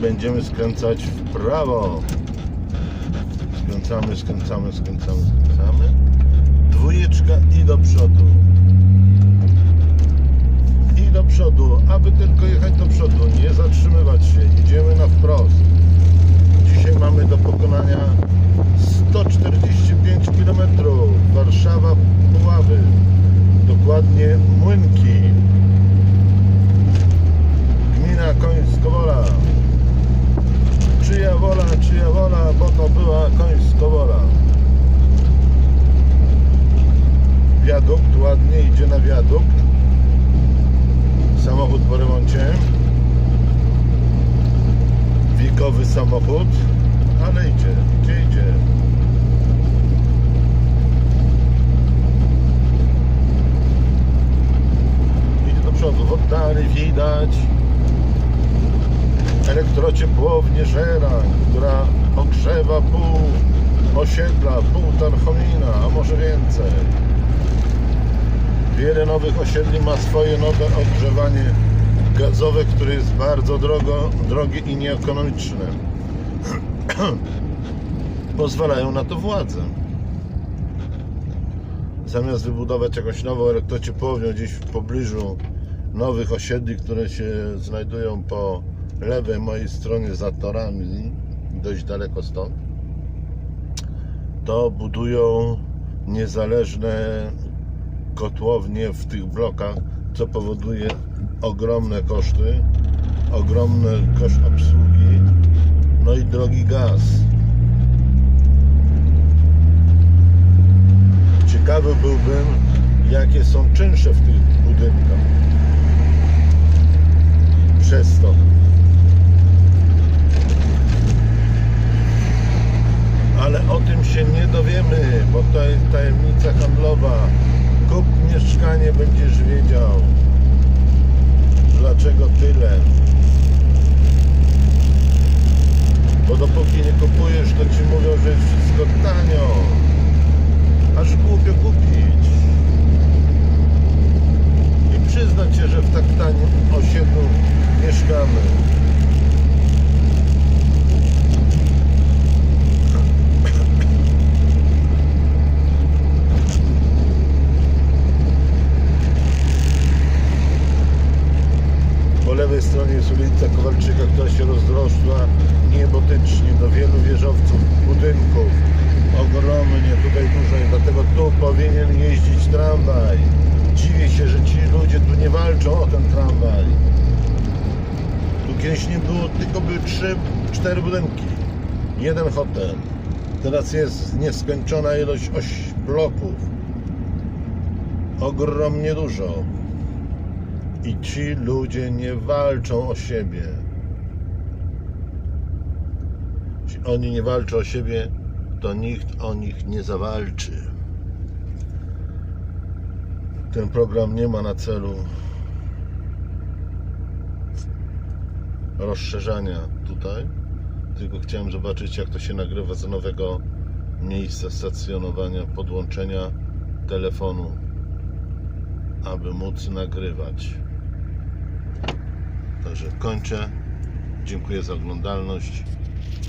będziemy skręcać w prawo. Skręcamy, skręcamy, skręcamy, skręcamy. Dwójeczka i do przodu. I do przodu, aby tylko jechać do przodu, nie zatrzymywać się. Idziemy na wprost. Dzisiaj mamy do pokonania 145 km. Warszawa, Puławy. Dokładnie Młynki. Czyja wola, bo to była Końskowola. Wiadukt ładnie idzie na wiadukt. Samochód po remoncie. Wiekowy samochód, ale idzie, idzie, idzie. Idzie do przodu. W oddali widać elektrociepłownię Żerań, która ogrzewa pół osiedla, pół Tarchomina, a może więcej. Wiele nowych osiedli ma swoje nowe ogrzewanie gazowe, które jest bardzo drogo, drogie i nieekonomiczne. Pozwalają na to władze. Zamiast wybudować jakąś nową elektrociepłownię gdzieś w pobliżu nowych osiedli, które się znajdują po lewej mojej stronie za torami, dość daleko stąd, to budują niezależne kotłownie w tych blokach, co powoduje ogromne koszty, ogromny koszt obsługi, no i drogi gaz. Ciekawy byłbym, jakie są czynsze w tych budynkach. Przez to. Ale o tym się nie dowiemy, bo to jest tajemnica handlowa. Kup mieszkanie, będziesz wiedział. Dlaczego tyle? Bo dopóki nie kupujesz, to ci mówią, że jest wszystko tanio. Aż głupio kupić. I przyznać się, że w tak tanim osiedlu mieszkamy. Po lewej stronie jest ulica Kowalczyka, która się rozrosła niebotycznie do wielu wieżowców, budynków. Ogromnie, tutaj dużo i dlatego tu powinien jeździć tramwaj. Dziwię się, że ci ludzie tu nie walczą o ten tramwaj. Tu kiedyś nie było, tylko były trzy, cztery budynki. Jeden hotel. Teraz jest nieskończona ilość oś bloków. Ogromnie dużo. I ci ludzie nie walczą o siebie. Jeśli oni nie walczą o siebie, to nikt o nich nie zawalczy. Ten program nie ma na celu rozszerzania tutaj, tylko chciałem zobaczyć, jak to się nagrywa z nowego miejsca stacjonowania, podłączenia telefonu, aby móc nagrywać. Także kończę. Dziękuję za oglądalność.